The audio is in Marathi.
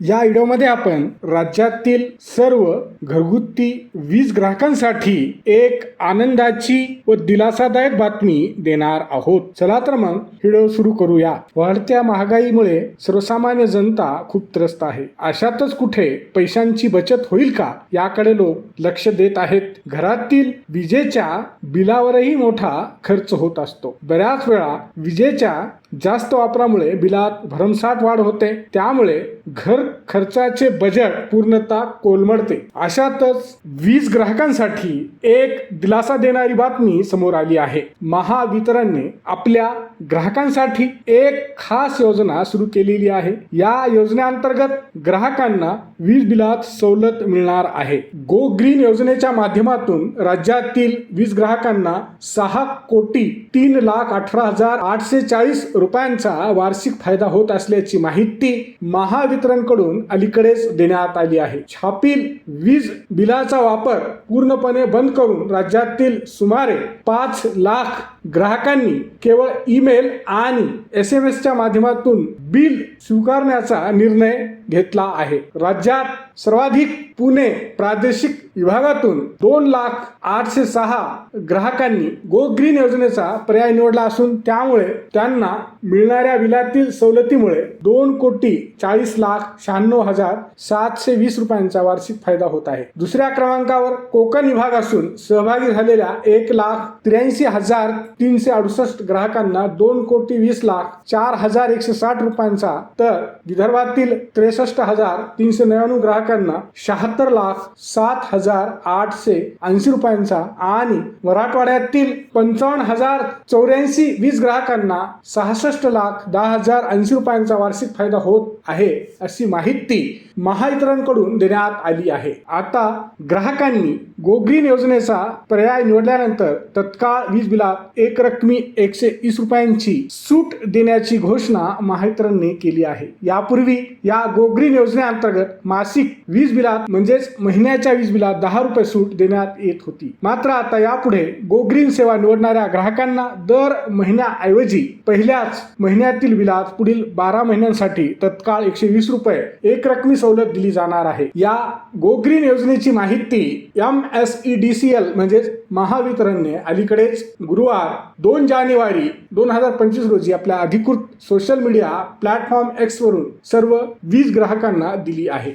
या व्हिडिओमध्ये आपण राज्यातील सर्व घरगुती वीज ग्राहकांसाठी एक आनंदाची व दिलासादायक बातमी देणार आहोत. चला तर मग व्हिडिओ सुरू करूया. वाढत्या महागाईमुळे सर्वसामान्य जनता खूप त्रस्त आहे. अशातच कुठे पैशांची बचत होईल का याकडे लोक लक्ष देत आहेत. घरातील विजेच्या बिलावरही मोठा खर्च होत असतो. बऱ्याच वेळा विजेच्या जास्त वापरामुळे बिलात भरमसाठ वाढ होते. त्यामुळे घर खर्चाचे बजेट पूर्णतः कोलमडते. अशातच वीज ग्राहकांसाठी एक दिलासा देणारी बातमी समोर आली आहे. महावितरणने आपल्या ग्राहकांसाठी एक खास योजना सुरू केलेली आहे. या योजनेअंतर्गत ग्राहकांना वीज बिलात सवलत मिळणार आहे. गो ग्रीन योजनेच्या माध्यमातून राज्यातील वीज ग्राहकांना सहा कोटी तीन लाख अठरा हजार आठशे चाळीस रुपयांचा वार्षिक फायदा होत असल्याची माहिती महावितरणकडून अलीकडेच देण्यात आली आहे. छापील वीज बिलाचा वापर पूर्णपणे बंद करून राज्यातील सुमारे पाच लाख ग्राहकांनी केवळ ईमेल आणि एस एम एसच्या माध्यमातून बिल स्वीकारण्याचा निर्णय घेतला आहे. राज्यात सर्वाधिक पुणे प्रादेशिक विभागातून दोन लाख आठशे सहा ग्राहकांनी गो ग्रीन योजनेचा पर्याय निवडला असून त्यामुळे त्यांना मिळणाऱ्या बिलातील सवलतीमुळे दोन कोटी चाळीस लाख शहाण्णव हजार सातशे वीस रुपयांचा वार्षिक फायदा होत आहे. दुसऱ्या क्रमांकावर कोकण विभाग असून सहभागी झालेल्या एक लाख त्र्याऐंशी हजार तीनशे अडुसष्ट ग्राहकांना दोन कोटी वीस लाख चार हजार एकशे साठ रुपयांचा. तर विदर्भातील त्रेसष्ट हजार तीनशे नव्याण्णव ग्राहकांना शहात्तर लाख सात हजार आठशे ऐंशी रुपयांचा. आणि मराठवाड्यातील पंचावन्न हजार चौऱ्याऐंशी वीस ग्राहकांना सहासष्ट लाख दहा हजार ऐंशी रुपयांचा वार्षिक फायदा होत आहे अशी माहिती महावितरणकडून देण्यात आली आहे. आता ग्राहकांनी गोग्रीन योजनेचा पर्याय निवडल्यानंतर तत्काळ वीज बिलात एक रकमी एकशे वीस रुपयांची सूट देण्याची घोषणा महावितरणने केली आहे. यापूर्वी या गोग्रीन योजनेअंतर्गत मासिक वीज बिलात म्हणजेच महिन्याच्या वीज बिलात दहा रुपये सूट देण्यात येत होती. मात्र आता यापुढे गोग्रीन सेवा निवडणाऱ्या ग्राहकांना दर महिन्याऐवजी पहिल्याच महिन्यातील बिलात पुढील बारा महिन्यांसाठी तत्काळ एकशे वीस रुपये एक रकमी सवलत दिली जाणार आहे. या गोग्रीन योजनेची माहिती M S E D C L म्हणजेच महावितरणने अलीकडेच गुरुवार दोन जानेवारी दोन हजार पंचवीस रोजी आपल्या अधिकृत सोशल मीडिया प्लॅटफॉर्म एक्स वरून सर्व वीज ग्राहकांना दिली आहे.